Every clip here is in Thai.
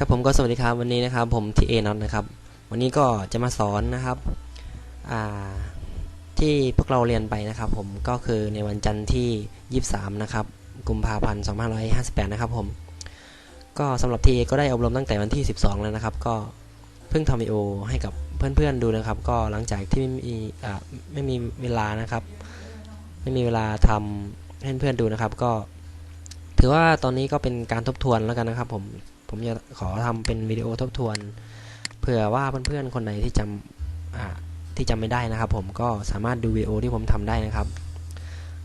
ครับผมก็สวัสดีครับวันนี้นะครับผมทีเอน็อตนะครับ วันนี้ก็จะมาสอนนะครับที่พวกเราเรียนไปนะครับผมก็คือในวันจันทร์ที่ 23 นะครับกุมภาพันธ์2558 นะครับผม ก็สำหรับทีเอก็ได้อบรมตั้งแต่วันที่ 12 แล้วนะครับ ก็เพิ่งทำวิดีโอให้กับเพื่อนๆดูนะครับ ก็หลังจากที่ไม่มีไม่มีเวลานะครับ ไม่มีเวลาทำให้เพื่อนๆดูนะครับ ก็ ถือว่าตอนนี้ก็เป็นการทบทวนแล้วกันนะครับผม ผมจะขอทำเป็นวิดีโอทบทวน เผื่อว่าเพื่อนๆคนไหนที่จำที่จำไม่ได้นะครับ ผมก็สามารถดูวิดีโอที่ผมทำได้นะครับ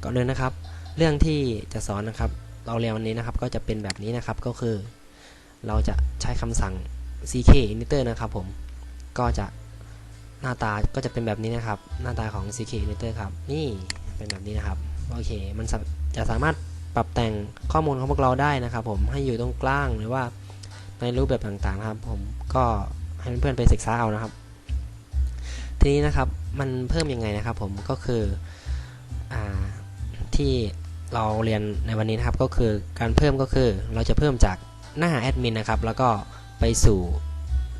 ก่อนเลยนะครับ เรื่องที่จะสอนนะครับ เราเรียนวันนี้นะครับก็จะเป็นแบบนี้นะครับก็คือ เราจะใช้คำสั่ง ck editor นะครับ ผมก็จะหน้าตาก็จะเป็นแบบนี้นะครับ หน้าตาของ ck editor ครับ นี่เป็นแบบนี้นะครับโอเค มันจะสามารถปรับแต่งข้อมูลของพวกเราได้นะครับ ผมให้อยู่ตรงกลางหรือว่า ในรูปแบบต่างๆนะครับ ผมก็ให้เพื่อนๆไปศึกษาเอานะครับ ทีนี้นะครับมันเพิ่มยังไงนะครับ ผมก็คืออ่าที่เราเรียนในวันนี้นะครับก็คือการเพิ่มก็คือเราจะเพิ่มจากหน้าแอดมินนะครับ แล้วก็ไปสู่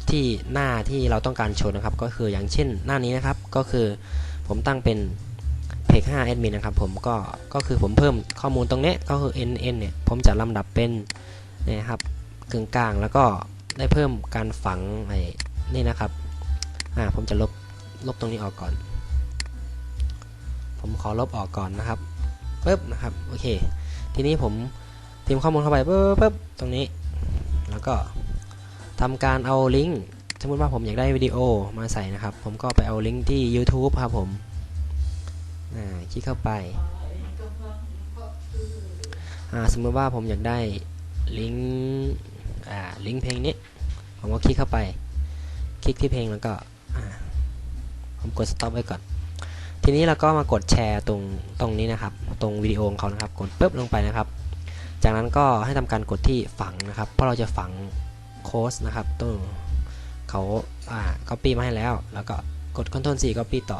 ที่หน้าที่เราต้องการโชว์นะครับ ก็คืออย่างเช่นหน้านี้นะครับ ก็คือผมตั้งเป็นเพจ5 admin นะครับ ผมก็ก็คือผมเพิ่มข้อมูลตรงนี้ก็คือ nn เนี่ยผมจะลำดับเป็นนี่ยครับ กึ่งกลางแล้วก็ได้เพิ่มการฝังไอ้นี่นะครับอ่าผมจะลบลบตรงนี้ออกก่อน ผมขอลบออกก่อนนะครับปึ๊บนะครับโอเค ทีนี้ผมพิมพ์ข้อมูลเข้าไปปึ๊บปึ๊บตรงนี้ แล้วก็ทำการเอาลิงก์สมมติว่าผมอยากได้วิดีโอมาใส่นะครับ ผมก็ไปเอาลิงก์ที่ YouTube ครับผมอ่าคลิกเข้าไปอ่าสมมติว่าผมอยากได้ลิงก์ ลิงก์เพลงนี้ ผมก็คลิกเข้าไป คลิกที่เพลงแล้วก็ผมกด stop ไว้ก่อน ทีนี้เราก็มากดแชร์ตรงตรงนี้นะครับ ตรงวิดีโอของเขานะครับ กดปุ๊บลงไปนะครับ จากนั้นก็ให้ทำการกดที่ฝังนะครับ เพราะเราจะฝังโค้ดนะครับตัวเขาอ่า copy มาให้แล้ว แล้วก็กด Ctrl C copy ต่อ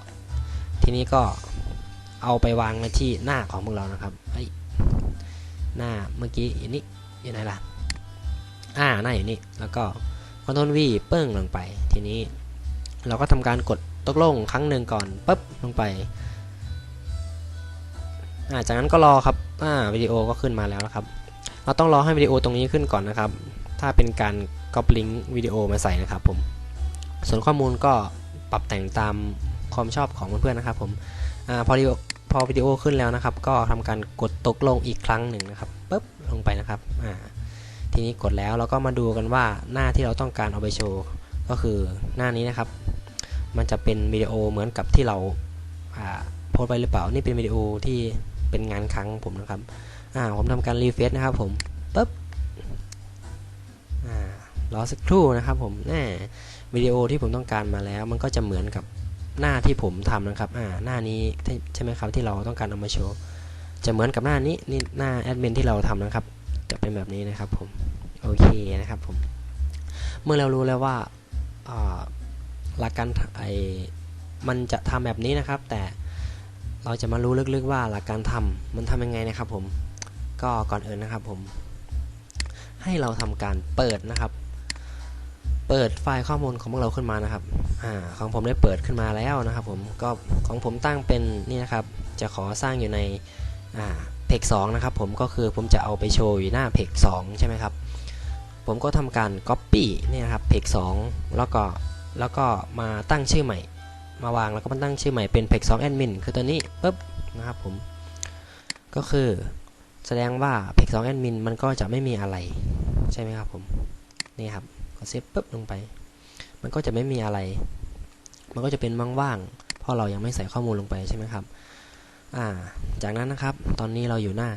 ทีนี้ก็เอาไปวางในที่หน้าของพวกเรานะครับไอ้หน้าเมื่อกี้อยู่นี่อยู่ไหนล่ะ อ่าหน้าอยู่นี่ แล้วก็ Ctrl V เปิ้งลงไป ทีนี้เราก็ทำการกดตกลงครั้งหนึ่งก่อนปุ๊บลงไปอ่าจากนั้นก็รอครับอ่าวิดีโอก็ขึ้นมาแล้วนะครับ เราต้องรอให้วิดีโอตรงนี้ขึ้นก่อนนะครับ ถ้าเป็นการก๊อปลิงก์วิดีโอมาใส่นะครับผม ส่วนข้อมูลก็ปรับแต่งตามความชอบของเพื่อนๆนะครับผมอาพอวิดีโอพอวิดีโอขึ้นแล้วนะครับ ก็ทำการกดตกลงอีกครั้งหนึ่งนะครับปุ๊บลงไปนะครับอ่า ทีนี้กดแล้วเราก็มาดูกันว่าหน้าที่เราต้องการเอาไปโชว์ก็คือหน้านี้นะครับ มันจะเป็นวิดีโอเหมือนกับที่เราโพสไปหรือเปล่านี่เป็นวิดีโอที่เป็นงานครั้งผมนะครับอ่าผมทำการรีเฟซนะครับผมปุ๊บอ่ารอสักครู่นะครับผมแน่วิดีโอที่ผมต้องการมาแล้ว มันก็จะเหมือนกับหน้าที่ผมทำนะครับอ่าหน้านี้ใช่ไหมครับที่เราต้องการเอามาโชว์จะเหมือนกับหน้านี้นี่หน้าแอดมินที่เราทำนะครับ จะเป็นแบบนี้นะครับผม โอเคนะครับผม เมื่อเรารู้แล้วว่าหลักการไอมันจะทำแบบนี้นะครับ แต่เราจะมารู้ลึกๆว่าหลักการทำมันทำยังไงนะครับผม ก็ก่อนอื่นนะครับผม ให้เราทำการเปิดนะครับ เปิดไฟล์ข้อมูลของพวกเราขึ้นมานะครับอของผมได้เปิดขึ้นมาแล้วนะครับ ผม ก็ของผมตั้งเป็นนี่นะครับ จะขอสร้างอยู่ใน เพกสองนะครับผมก็คือผมจะเอาไปโชว์อยู่หน้าเพกสองใช่ไหมครับ ผมก็ทำการ Copy นี่นะครับเพกสองแล้วก็แล้วก็มาตั้งชื่อใหม่ มาวางแล้วก็มาตั้งชื่อใหม่เป็น p e x 2 admin คือตัวนี้ปุ๊บนะครับผม ก็คือแสดงว่า p e x 2 admin มันก็จะไม่มีอะไรใช่ไหมครับผมนี่ครับกดเซฟปุ๊บลงไป มันก็จะไม่มีอะไร มันก็จะเป็นว่างๆเพราะเรายังไม่ใส่ข้อมูลลงไปใช่ไหมครับ อ่าจากนั้นนะครับ ตอนนี้เราอยู่หน้า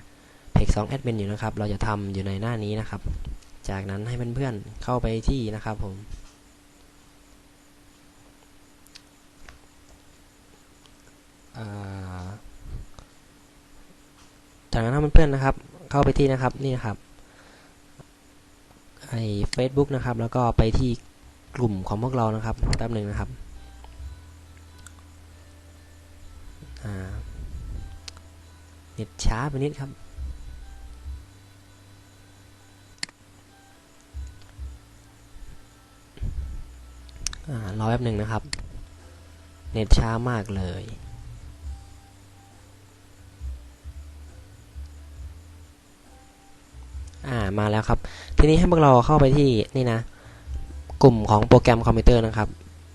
p e x 2 admin อยู่นะครับ เราจะทำอยู่ในหน้านี้นะครับ จากนั้นให้เพื่อนๆเข้าไปที่นะครับผม จากนั้นเพื่อนๆนะครับ เข้าไปที่นะครับนี่นะครับไอ้ Facebook นะครับ แล้วก็ไปที่กลุ่มของพวกเรานะครับแป๊บหนึ่งนะครับ เน็ตช้าไปนิดครับอ่ารอแป๊บหนึ่งนะครับ เน็ตช้ามากเลยอ่ามาแล้วครับ ทีนี้ให้พวกเราเข้าไปที่นี่นะ กลุ่มของโปรแกรมคอมพิวเตอร์นะครับ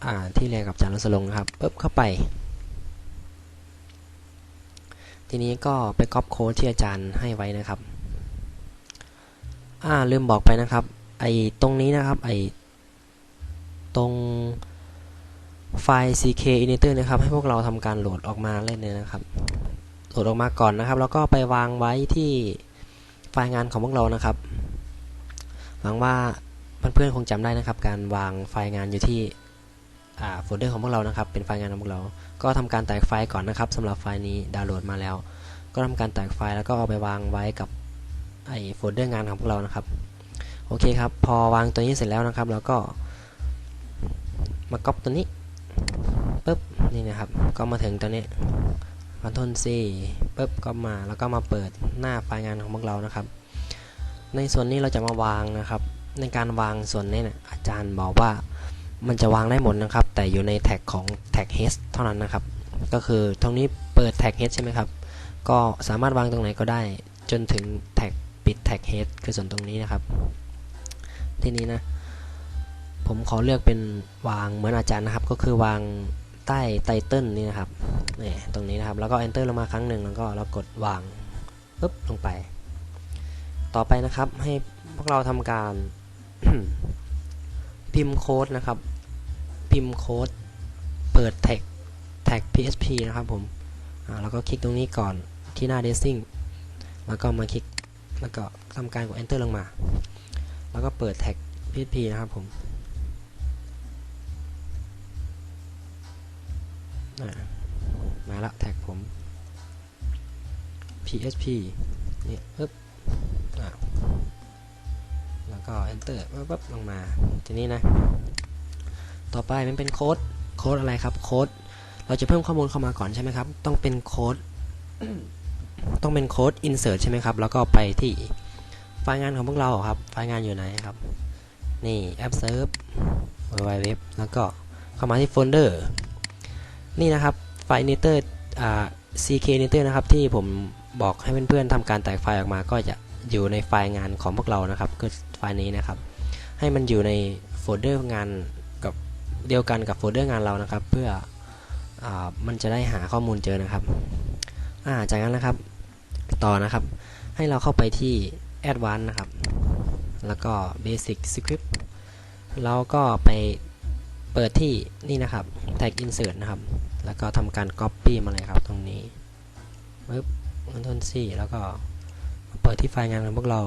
อ่าที่เรียนกับอาจารย์รสลงค์นะครับปึ๊บเข้าไป ทีนี้ก็ไปก๊อปโค้ดที่อาจารย์ให้ไว้นะครับ อ่าลืมบอกไปนะครับ ไอตรงนี้นะครับ ไอตรงไฟล์ ck editor นะครับ ให้พวกเราทำการโหลดออกมาเล่นเลยนะครับ โหลดออกมาก่อนนะครับ แล้วก็ไปวางไว้ที่ไฟล์งานของพวกเรานะครับ หวังว่าเพื่อนๆคงจำได้นะครับ การวางไฟล์งานอยู่ที่ โฟลเดอร์ของพวกเรานะครับ เป็นไฟล์งานของพวกเรา ก็ทำการแตกไฟล์ก่อนนะครับสำหรับไฟล์นี้ดาวน์โหลดมาแล้ว ก็ทำการแตกไฟล์แล้วก็เอาไปวางไว้กับไอโฟลเดอร์งานของพวกเรานะครับ โอเคครับ พอวางตัวนี้เสร็จแล้วนะครับ แล้วก็มาก๊อปตัวนี้ปุ๊บนี่นะครับ ก็มาถึงตัวนี้คอนโทรล C ปุ๊บก็มาแล้วก็มาเปิดหน้าไฟล์งานของพวกเรานะครับ ในส่วนนี้เราจะมาวางนะครับ ในการวางส่วนนี้เนี่ยอาจารย์บอกว่า มันจะวางได้หมดนะครับ แต่อยู่ในแท็กของแท็ก h เท่านั้นนะครับ ก็คือตรงนี้เปิดแท็ก h ใช่ไหมครับ ก็สามารถวางตรงไหนก็ได้ จนถึงแท็กปิดแท็ก h คือส่วนตรงนี้นะครับ ทีนี้นะ ผมขอเลือกเป็นวางเหมือนอาจารย์นะครับ ก็คือวางใต้ไตเติลนี่นะครับนี่ตรงนี้นะครับ แล้วก็ enter ลงมาครั้งหนึ่งแล้วก็เรากดวางปึ๊บลงไป ต่อไปนะครับให้พวกเราทำการพิมพ์โค้ดนะครับ พิมพ์โค้ดเปิดแท็กแท็ก PHP นะครับผมแล้วก็คลิกตรงนี้ก่อนที่หน้า dressing แล้วก็มาคลิกแล้วก็ทำการกด enter ลงมา แล้วก็เปิดแท็ก PHP นะครับผมมาละแท็กผม PHP นี่ปึ๊บแล้วก็ enter ปึ๊บปึ๊บลงมา ทีนี้นะ ต่อไปมันเป็นโค้ดโค้ดอะไรครับโค้ดเราจะเพิ่มข้อมูลเข้ามาก่อนใช่ไหมครับ ต้องเป็นโค้ดต้องเป็นโค้ด insert ใช่ไหมครับ แล้วก็ไปที่ไฟล์งานของพวกเราครับ ไฟล์งานอยู่ไหนครับ นี่ app serve www แล้วก็เข้ามาที่โฟลเดอร์นี่นะครับไฟล์ editor อ่า ck editor นะครับ ที่ผมบอกให้เพื่อนๆทำการแตกไฟล์ออกมา ก็จะอยู่ในไฟล์งานของพวกเรานะครับคือไฟล์นี้นะครับ ให้มันอยู่ในโฟลเดอร์งาน เดียวกันกับโฟลเดอร์งานเรานะครับ เพื่ออมันจะได้หาข้อมูลเจอนะครับาจากนั้นนะครับต่อนะครับ ให้เราเข้าไปที่ Advanced นะครับ แล้วก็ Basic Script แล้วก็ไปเปิดที่นี่นะครับ Tag Insert นะครับ แล้วก็ทำการ Copy มาเลยครับตรงนี้ปึ๊บ Ctrl C แล้วก็เปิดที่ไฟล์งานของพวกเรา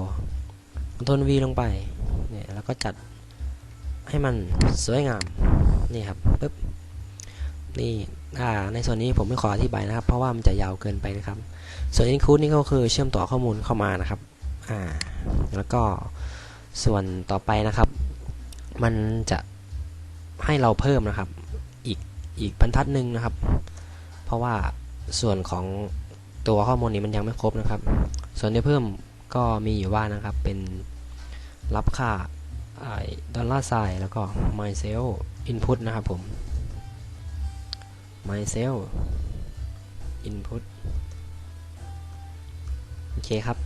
Ctrl V ลงไปเนี่ยแล้วก็จัด ให้มันสวยงามนี่ครับปึ๊บนี่อ่าในส่วนนี้ผมไม่ขออธิบายนะครับ เพราะว่ามันจะยาวเกินไปนะครับ ส่วน include นี่ก็คือเชื่อมต่อข้อมูลเข้ามานะครับอ่าแล้วก็ส่วนต่อไปนะครับ มันจะให้เราเพิ่มนะครับ อีกอีกบรรทัดหนึ่งนะครับ เพราะว่าส่วนของตัวข้อมูลนี้มันยังไม่ครบนะครับ ส่วนที่เพิ่มก็มีอยู่ว่านะครับเป็นรับค่า ดอลลาร์ไซแล้วก็ myself input นะครับผม myself input โอเคครับ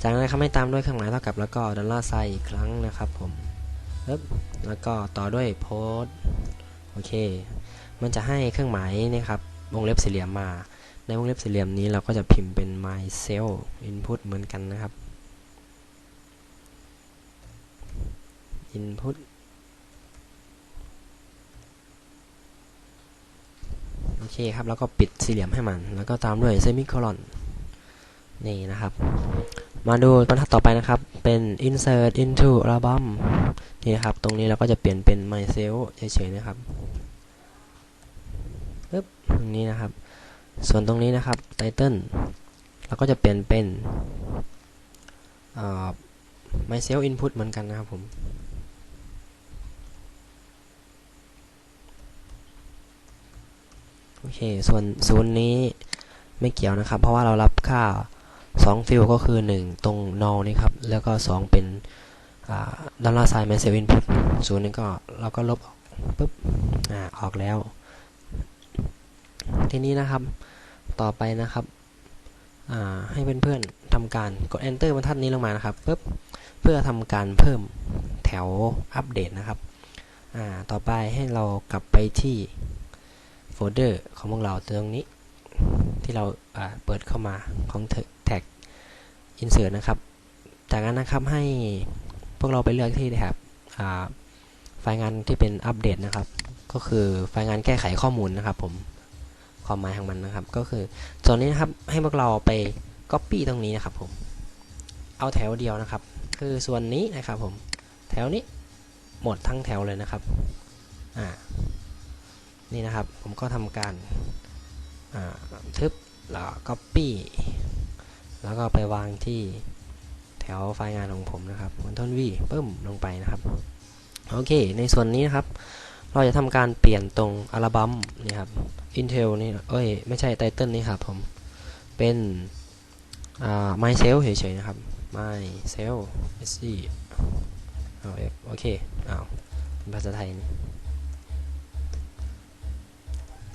จากนั้นครับให้ตามด้วยเครื่องหมายเท่ากับแล้วก็ดอลลาร์ไซอีกครั้งนะครับผมแล้วก็ต่อด้วยโพสโอเค มันจะให้เครื่องหมายนี่ครับ วงเล็บสี่เหลี่ยมมา ในวงเล็บสี่เหลี่ยมนี้เราก็จะพิมพ์เป็น myself input เหมือนกันนะครับ input โอเคครับ แล้วก็ปิดสี่เหลี่ยมให้มัน แล้วก็ตามด้วยเซมิโคลอนนี่นะครับ มาดูบรรทัดต่อไปนะครับ เป็น insert into album นี่นะครับ ตรงนี้เราก็จะเปลี่ยนเป็น myself เฉยๆนะครับปึ๊บตรงนี้นะครับ ส่วนตรงนี้นะครับ title เราก็จะเปลี่ยนเป็น myself input เหมือนกันนะครับผม โอเค ส่วนศูนย์นี้ไม่เกี่ยวนะครับ เพราะว่าเรารับค่า 2 ฟิลก็คือ 1 ตรง null นี่ครับ แล้วก็ 2 เป็นดอลลาร์ไซน์ myself input ศูนย์นี้ก็เราก็ลบออกปุ๊บอ่าออกแล้ว ทีนี้นะครับต่อไปนะครับอ่าให้เพื่อนๆทำการกด enter บรรทัดนี้ลงมานะครับปุ๊บเพื่อทำการเพิ่มแถวอัปเดตนะครับอ่าต่อไปให้เรากลับไปที่ โฟลเดอร์ของพวกเราตรงนี้ ที่เราเปิดเข้ามาของแท็ก insert นะครับ จากนั้นนะครับให้พวกเราไปเลือกที่แท็บไฟล์งานที่เป็นอัปเดตนะครับ ก็คือไฟล์งานแก้ไขข้อมูลนะครับผมความหมายของมันนะครับ ก็คือส่วนนี้นะครับให้พวกเราไป Copy ตรงนี้นะครับผมเอาแถวเดียวนะครับ คือส่วนนี้นะครับผมแถวนี้หมดทั้งแถวเลยนะครับอ่า นี่นะครับ ผมก็ทำการทึบแล้วก็ Copy แล้วก็ไปวางที่แถวไฟล์งานของผมนะครับคอนโทรลวีปึ้มลงไปนะครับ โอเค ในส่วนนี้นะครับ เราจะทำการเปลี่ยนตรงอัลบั้มนี่ครับ Intel นี่เอ้ย ไม่ใช่ไตเติลนี่ครับผม เป็น myself เฉยๆนะครับ myself sc เอาโอเคเอาเป็นภาษาไทยนี่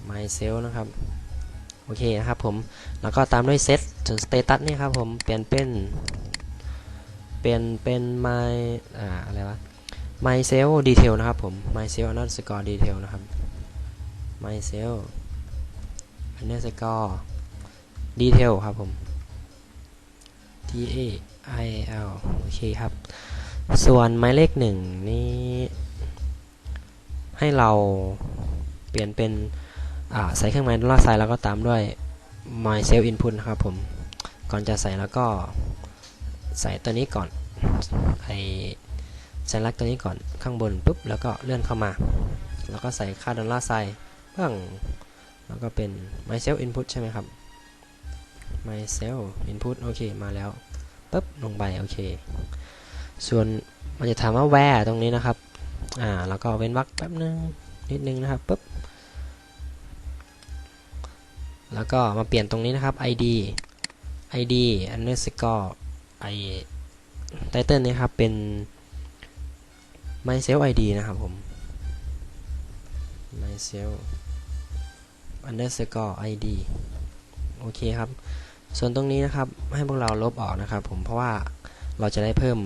myself นะครับ โอเคนะครับผม แล้วก็ตามด้วย set ส่วน status นี่ครับผม เปลี่ยนเป็น เปลี่ยนเป็น my อ่า อะไรวะ myself detail นะครับผม myself underscore detail นะครับ myself underscore detail ครับผม t a i l โอเคครับ ส่วนหมายเลขหนึ่งนี้ให้เราเปลี่ยนเป็น ใส่เครื่องหมายดอลลาร์ไซน์แล้วก็ตามด้วย myself input นะครับผม ก่อนจะใส่แล้วก็ใส่ตัวนี้ก่อนไอสัญลักษณ์ตัวนี้ก่อนข้างบนปุ๊บแล้วก็เลื่อนเข้ามา แล้วก็ใส่ค่าดอลลาร์ไซน์บ้างแล้วก็เป็น myself input ใช่ไหมครับ myself input โอเคมาแล้วปุ๊บลงไปโอเค ส่วนมันจะถามว่า where ตรงนี้นะครับ อ่า แล้วก็เว้นวรรคแป๊บนึง นิดนึงนะครับปุ๊บ แล้วก็มาเปลี่ยนตรงนี้นะครับ id id underscore i title นี้ครับเป็น myself id นะครับผม myself underscore id โอเคครับ ส่วนตรงนี้นะครับให้พวกเราลบออกนะครับผมเพราะว่าเราจะได้เพิ่ม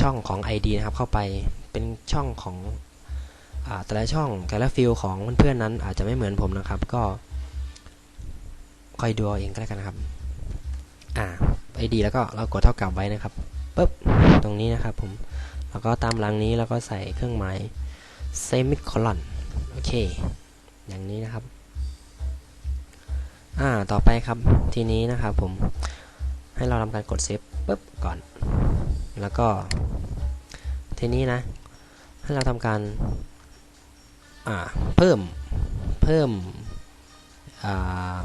ช่องของ id นะครับเข้าไปเป็นช่องของอแต่ละช่องแต่ละฟิลของเพื่อนๆนั้นอาจจะไม่เหมือนผมนะครับ ก็ คอยดูเอาเองก็แล้วกันนะครับ อ่า id แล้วก็เรากดเท่ากับไว้นะครับปุ๊บตรงนี้นะครับผมแล้วก็ตามหลังนี้แล้วก็ใส่เครื่องหมายเซมิคอลอนโอเค อย่างนี้นะครับ อ่าต่อไปครับทีนี้นะครับผมให้เราทำการกดเซฟปุ๊บก่อน แล้วก็ ทีนี้นะ ให้เราทำการอ่าเพิ่มเพิ่มอ่า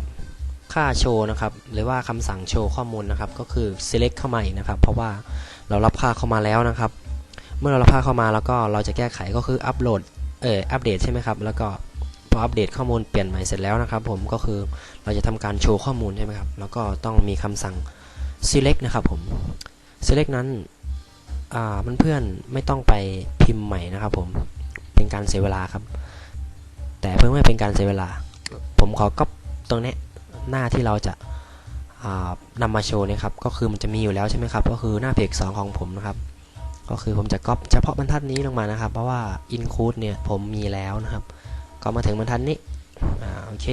ค่าโชว์นะครับ หรือว่าคำสั่งโชว์ข้อมูลนะครับ ก็คือ select เข้ามาอีกนะครับ เพราะว่าเรารับค่าเข้ามาแล้วนะครับ เมื่อเรารับค่าเข้ามาแล้วก็เราจะแก้ไขก็คืออัปโหลดเอออัปเดตใช่ไหมครับ แล้วก็พออัปเดตข้อมูลเปลี่ยนใหม่เสร็จแล้วนะครับ ผมก็คือเราจะทำการโชว์ข้อมูลใช่ไหมครับ แล้วก็ต้องมีคำสั่ง select นะครับผม select นั้นอ่าเพื่อนๆไม่ต้องไปพิมพ์ใหม่นะครับ ผมเป็นการเสียเวลาครับ แต่เพื่อไม่เป็นการเสียเวลา ผมขอก๊อปตรงนี้ หน้าที่เราจะนำมาโชว์เนี่ยครับก็คือมันจะมีอยู่แล้วใช่ไหมครับก็คือหน้าเพจ2ของผมนะครับก็คือผมจะก๊อปเฉพาะบรรทัดนี้ลงมานะครับ เพราะว่า include เนี่ยผมมีแล้วนะครับ ก็มาถึงบรรทัดนี้อ่าโอเค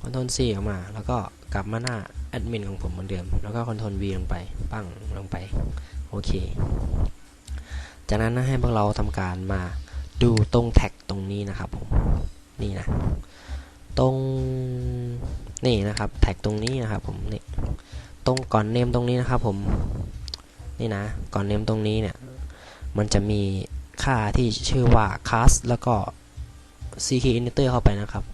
คอนโทรล C ออกมา แล้วก็กลับมาหน้าแอดมินของผมเหมือนเดิม แล้วก็คอนโทรล V ลงไปปั้งลงไป โอเค จากนั้นนะให้พวกเราทำการมาดูตรงแท็กตรงนี้นะครับผม นี่นะ ตรงนี่นะครับ แท็กตรงนี้นะครับ ผมนี่ตรงก่อนเนมตรงนี้นะครับ ผมนี่นะก่อนเนมตรงนี้เนี่ย มันจะมีค่าที่ชื่อว่า cast แล้วก็ ck editor เข้าไปนะครับ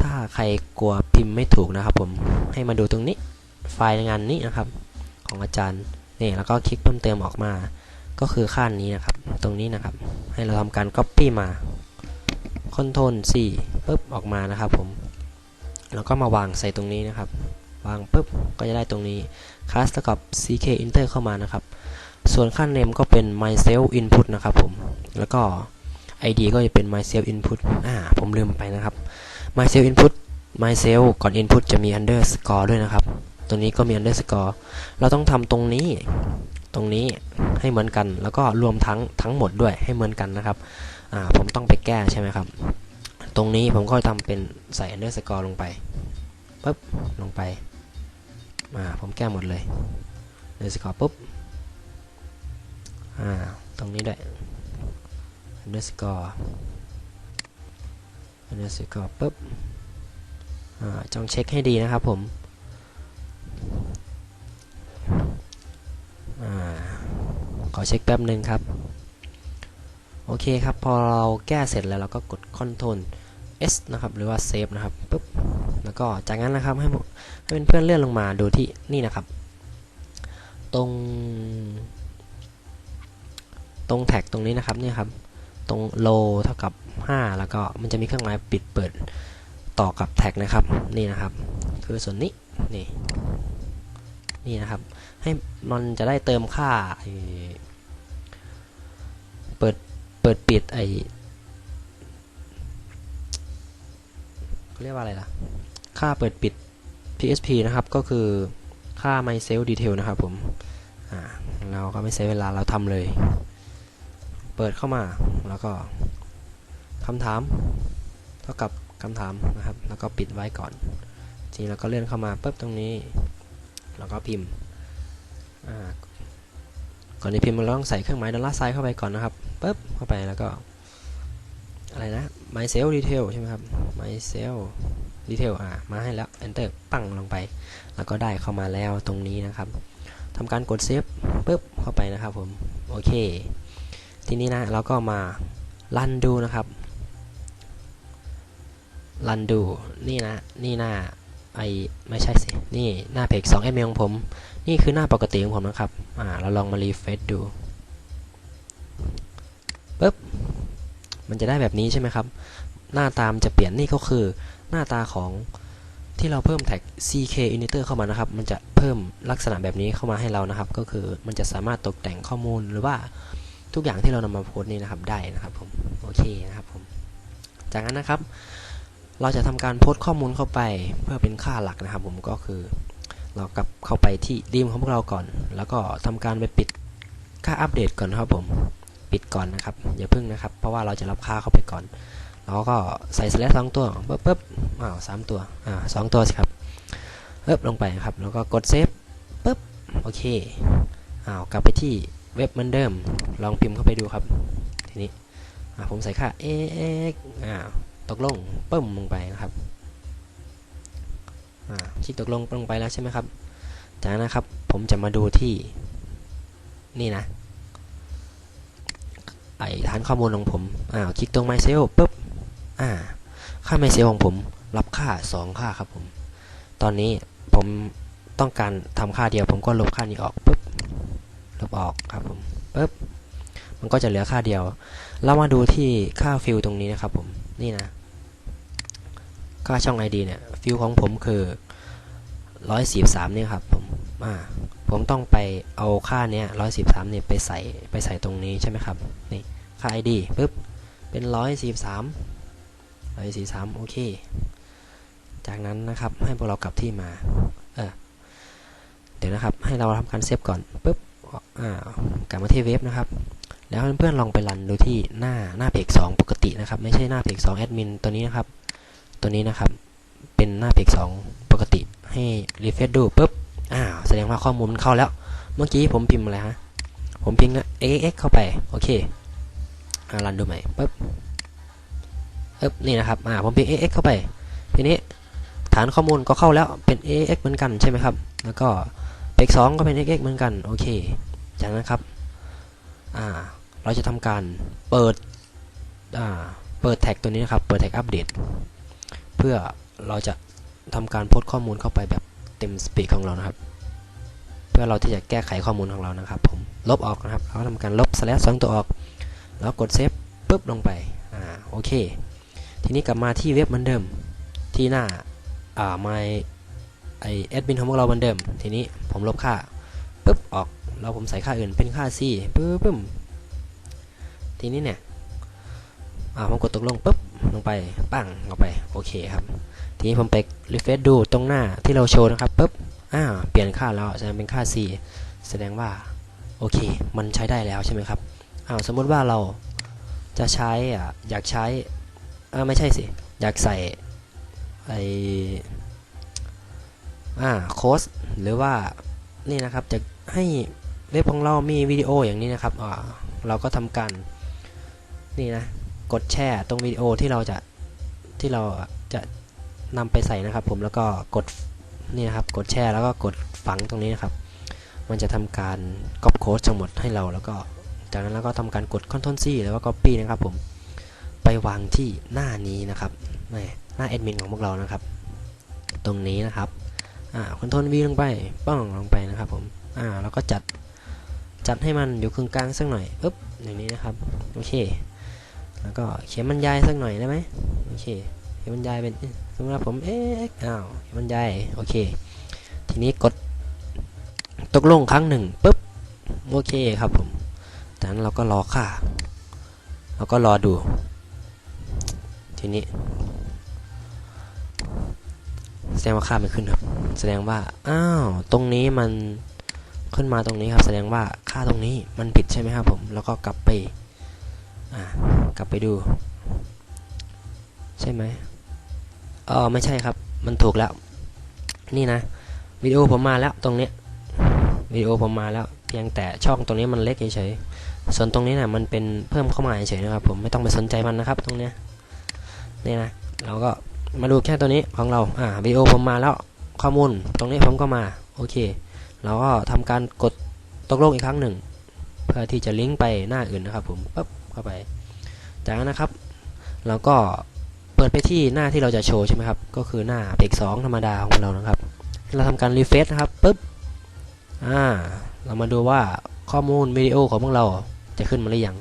ถ้าใครกลัวพิมพ์ไม่ถูกนะครับ ผมให้มาดูตรงนี้ไฟล์งานนี้นะครับ ของอาจารย์นี่แล้วก็คลิกเพิ่มเติมออกมา ก็คือค่านี้นะครับ ตรงนี้นะครับ ให้เราทำการ copy มา Ctrl C ปุ๊บออกมานะครับผมแล้วก็มาวางใส่ตรงนี้นะครับ วางปุ๊บก็จะได้ตรงนี้ cast กับ ck enter เข้ามานะครับ ส่วนค่า name ก็เป็น myself input นะครับผมแล้วก็ id ก็จะเป็น myself input อ่าผมลืมไปนะครับ myself input myself ก่อน input จะมี underscore ด้วยนะครับตัวนี้ก็มี underscore เราต้องทำตรงนี้ตรงนี้ให้เหมือนกัน แล้วก็รวมทั้งทั้งหมดด้วยให้เหมือนกันนะครับ ผมต้องไปแก้ใช่ไหมครับ ตรงนี้ผมก็ทำเป็นใส่ underscore ลงไปปุ๊บลงไปอ่าผมแก้หมดเลย underscore ปุ๊บอ่าตรงนี้ด้วย underscore underscore ปุ๊บอ่าจองเช็คให้ดีนะครับผมอ่าขอเช็คแป๊บหนึ่งครับ โอเคครับ พอเราแก้เสร็จแล้วเราก็กด Ctrl S นะครับหรือว่า Save นะครับปุ๊บแล้วก็จากนั้นนะครับให้ให้เพื่อนๆเลื่อนลงมาดูที่นี่นะครับ ตรง ตรงแท็กตรงนี้นะครับเนี่ยครับ ตรง low เท่ากับ 5 แล้วก็มันจะมีเครื่องหมายปิดเปิดต่อกับแท็กนะครับนี่นะครับ คือส่วนนี้นี่นี่นะครับ ให้มันจะได้เติมค่า เปิดปิดไอเขาเรียกว่าอะไรล่ะ ค่าเปิดปิด PSP นะครับ ก็คือค่า my self detail นะครับผม เราก็ไม่ใช้เวลาเราทำเลย เปิดเข้ามาแล้วก็คำถาม เท่ากับคำถามนะครับ แล้วก็ปิดไว้ก่อน ทีนี้เราก็เลื่อนเข้ามาปุ๊บตรงนี้ แล้วก็พิมพ์อ่า ก่อนที่พิมพ์เราต้องใส่เครื่องหมายดอลลาร์ไซน์เข้าไปก่อนนะครับปุ๊บเข้าไปแล้วก็อะไรนะ my self detail ใช่ไหมครับ my self detail อ่ามาให้แล้ว enter ปังลงไป แล้วก็ได้เข้ามาแล้วตรงนี้นะครับทำการกดเซฟปุ๊บเข้าไปนะครับผมโอเค ทีนี้นะเราก็มารันดูนะครับรันดูนี่นะนี่หน้าไอไม่ใช่สิ นี่หน้าเพจ2 m ของผม นี่คือหน้าปกติของผมนะครับ อ่า เราลองมารีเฟซดูปึ๊บ มันจะได้แบบนี้ใช่ไหมครับ หน้าตามจะเปลี่ยนนี่ก็คือหน้าตาของที่เราเพิ่มแท็ก ck editor เข้ามานะครับ มันจะเพิ่มลักษณะแบบนี้เข้ามาให้เรานะครับ ก็คือมันจะสามารถตกแต่งข้อมูลหรือว่าทุกอย่างที่เรานำมาโพสต์นี่นะครับได้นะครับผมโอเคนะครับผม จากนั้นนะครับ เราจะทำการโพสต์ข้อมูลเข้าไปเพื่อเป็นค่าหลักนะครับ ผมก็คือ เรากลับเข้าไปที่ดีมของพวกเราก่อน แล้วก็ทำการไปปิดค่าอัปเดตก่อนนะครับผม ปิดก่อนนะครับ อย่าพึ่งนะครับ เพราะว่าเราจะรับค่าเข้าไปก่อน แล้วก็ใส่สแลชสองตัวปึ๊บปึ๊บอ้าวสามตัว อ่าสองตัวสิครับเอ๊บลงไปครับ แล้วก็กดเซฟปึ๊บ โอเค อ้าว กลับไปที่เว็บเหมือนเดิม ลองพิมพ์เข้าไปดูครับ ทีนี้อ่าผมใส่ค่า ax อ่าว ตกลงปึ้มลงไปนะครับ คลิกตกลงลงไปแล้วใช่ไหมครับ จากนั้นนะครับผมจะมาดูที่นี่นะไอฐานข้อมูลของผมอ่าคลิกตรง myself ปุ๊บอ่าค่า myself ของผมรับค่า 2 ค่าครับผม ตอนนี้ผมต้องการทำค่าเดียว ผมก็ลบค่านี้ออกปุ๊บลบออกครับผมปุ๊บมันก็จะเหลือค่าเดียว เรามาดูที่ค่าฟิลตรงนี้นะครับผมนี่นะ ค่าช่อง ID เนี่ยฟิลของผมคือ143เนี่ยครับผมอ่าผมต้องไปเอาค่าเนี้ย143เนี่ยไปใส่ไปใส่ตรงนี้ใช่ไหมครับนี่ค่า ID ปุ๊บเป็น143 143โอเคจากนั้นนะครับให้พวกเรากลับที่มาเออเดี๋ยวนะครับให้เราทำการเซฟก่อนปุ๊บอ่ากลับมาที่เว็บนะครับแล้วเพื่อนๆลองไปรันดูที่หน้าหน้าเพจ2ปกตินะครับ ไม่ใช่หน้าเพจ2แอดมินตัวนี้นะครับ ตัวนี้นะครับ เป็นหน้าเพจ2ปกติให้รีเฟรชดูปุ๊บอ้าวแสดงว่าข้อมูลเข้าแล้ว เมื่อกี้ผมพิมพ์อะไรฮะผมพิมพ์ ax เข้าไป โอเคอ่ารันดูใหม่ปุ๊บเอ๊บนี่นะครับอ่าผมพิมพ์ ax เข้าไป ทีนี้ฐานข้อมูลก็เข้าแล้วเป็น ax เหมือนกันใช่ไหมครับ แล้วก็เพจ2ก็เป็น ax เหมือนกัน โอเค จากนั้นครับอ่าเราจะทำการเปิดอ่าเปิดแท็กตัวนี้นะครับ เปิดแท็กอัปเดต เพื่อเราจะทำการโพสต์ข้อมูลเข้าไปแบบเต็มสปีดของเรานะครับ เพื่อเราที่จะแก้ไขข้อมูลของเรานะครับ ผมลบออกนะครับเราทำการลบ slash สองตัวออก แล้วกดเซฟปุ๊บลงไปอ่าโอเค ทีนี้กลับมาที่เว็บเหมือนเดิมที่หน้าอ่า my ไอแอดมินของพวกเราเหมือนเดิม ทีนี้ผมลบค่าปุ๊บออกแล้วผมใส่ค่าอื่นเป็นค่า c ปึ๊บปึ๊บทีนี้เนี่ยอ่าผมกดตกลงปุ๊บ ลงไปปั้งลงไปโอเคครับทีนี้ผมไปรีเฟรชดูตรงหน้าที่เราโชว์นะครับปุ๊บอ่าเปลี่ยนค่าแล้วแสดงเป็นค่า c แสดงว่าโอเค มันใช้ได้แล้วใช่ไหมครับอ้าวสมมุติว่าเราจะใช้อะอยากใช้อ่าไม่ใช่สิอยากใส่ไออ่าโค้ดหรือว่านี่นะครับจะให้เว็บของเรามีวิดีโออย่างนี้นะครับอ่าเราก็ทำการนี่นะ กดแช่ตรงวิดีโอที่เราจะที่เราจะนำไปใส่นะครับ ผมแล้วก็กดนี่นะครับ กดแช่แล้วก็กดฝังตรงนี้นะครับ มันจะทำการก๊อปโค้ดทั้งหมดให้เราแล้วก็จากนั้นเราก็ทำการกด Ctrl C แล้วก็ Copy นะครับผมไปวางที่หน้านี้นะครับหม่หน้าแอดมินของพวกเรานะครับ ตรงนี้นะครับอ่า Ctrl V ลงไปป้องลงไปนะครับผมอ่าแล้วก็จัดจัดให้มันอยู่กึ่งกลางสักหน่อยอึ๊บอย่างนี้นะครับ โอเค แล้วก็เขียนบรรยายสักหน่อยได้ไหมโอเคเขียนบรรยายเป็นสมมติว่าผมเอ๊ะอ้าวเขียนบรรยายโอเค ทีนี้กดตกลงครั้งหนึ่งปุ๊บโอเคครับผมจากนั้นเราก็รอค่าเราก็รอดู ทีนี้ แสดงว่าค่าไม่ขึ้นครับ แสดงว่าอ้าวตรงนี้มันขึ้นมาตรงนี้ครับ แสดงว่าค่าตรงนี้มันผิดใช่ไหมครับผม แล้วก็กลับไป กลับไปดู ใช่ไหมเออไม่ใช่ครับ มันถูกแล้ว นี่นะวิดีโอผมมาแล้วตรงนี้วิดีโอผมมาแล้วเพียงแต่ช่องตรงนี้มันเล็กเฉยๆส่วนตรงนี้นะมันเป็นเพิ่มเข้ามาเฉยๆนะครับผมไม่ต้องไปสนใจมันนะครับ ตรงเนี้ยนี่นะเราก็มาดูแค่ตัวนี้ของเราอ่าวิดีโอผมมาแล้วข้อมูลตรงนี้ผมก็มาโอเคเราก็ทำการกดตกลงอีกครั้งหนึ่ง เพื่อที่จะลิงก์ไปหน้าอื่นนะครับผมปั๊บ เข้าไป จากนั้นนะครับ เราก็เปิดไปที่หน้าที่เราจะโชว์ใช่ไหมครับ ก็คือหน้าเพกสองธรรมดาของเรานะครับ เราทำการรีเฟซนะครับปุ๊บ อ่า เรามาดูว่าข้อมูลวิดีโอของพวกเราจะขึ้นมาหรือยัง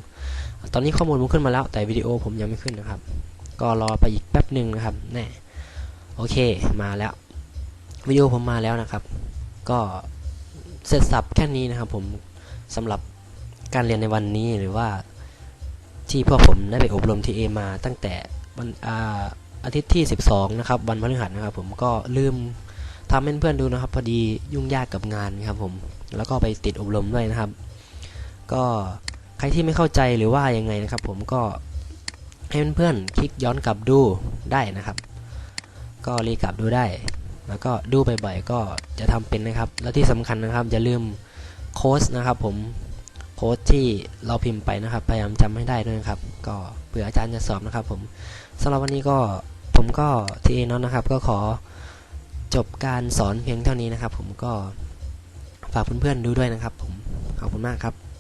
ตอนนี้ข้อมูลมันขึ้นมาแล้วแต่วิดีโอผมยังไม่ขึ้นนะครับ ก็รอไปอีกแป๊บหนึ่งนะครับ แน่ โอเค มาแล้ววิดีโอผมมาแล้วนะครับ ก็เสร็จสับแค่นี้นะครับผมสำหรับการเรียนในวันนี้หรือว่า ที่พวกผมได้ไปอบรมทีเอมาตั้งแต่วันอาอาทิตย์ที่ 12 นะครับ วันพฤหัสนะครับ ผมก็ลืมทำให้เพื่อนดูนะครับ พอดียุ่งยากกับงานครับผม แล้วก็ไปติดอบรมด้วยนะครับ ก็ใครที่ไม่เข้าใจหรือว่ายังไงนะครับ ผมก็ให้เพื่อนๆคลิกย้อนกลับดูได้นะครับ ก็รีกลับดูได้ แล้วก็ดูบ่อยๆก็จะทำเป็นนะครับ แล้วที่สำคัญนะครับอย่าลืมโค้ดนะครับ ผม โค้ดที่เราพิมพ์ไปนะครับ พยายามจำให้ได้ด้วยนะครับ ก็เผื่ออาจารย์จะสอบนะครับ ผมสำหรับวันนี้ก็ผมก็ทีเอนอนนะครับ ก็ขอจบการสอนเพียงเท่านี้นะครับ ผมก็ฝากเพื่อนๆดูด้วยนะครับ ผมขอบคุณมากครับ